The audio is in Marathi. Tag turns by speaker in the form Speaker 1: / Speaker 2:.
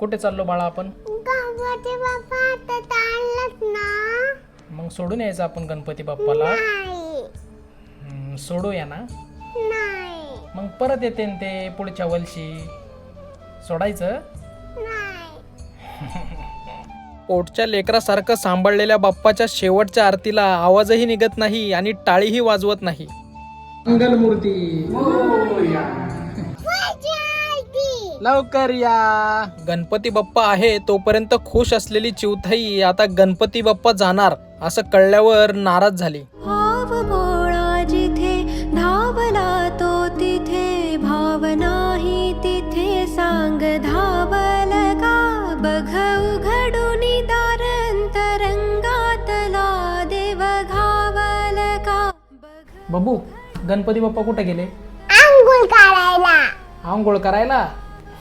Speaker 1: कुठे चाललो बाळा आपण?
Speaker 2: गणपती बाप्पा आता ना.
Speaker 1: मग सोडून यायचं आपण गणपती बाप्पाला?
Speaker 2: नाही.
Speaker 1: हम्म, सोडूया ना?
Speaker 2: नाही.
Speaker 1: मग परत येते न ते पुढच्या वर्षी. सोडायचं?
Speaker 2: नाही.
Speaker 1: पोटच्या लेकरासारखं सांभाळलेल्या बाप्पाच्या शेवटच्या आरतीला आवाजही निघत नाही आणि टाळीही वाजवत नाही. मंगलमूर्ती.
Speaker 2: आरती.
Speaker 1: लवकर या. गणपती बाप्पा आहे तोपर्यंत खुश असलेली चिवथाई आता गणपती बाप्पा जाणार असं कळल्यावर नाराज झाली.
Speaker 3: भाव भोळा जिथे धावला तो तिथे भाव नाही तिथे सांग धावल का? बघ उघडून देव घावल का? बघ
Speaker 1: बाबू गणपती बाप्पा कुठे गेले?
Speaker 2: आंघोळ काढायला
Speaker 1: आंघोळ करायला?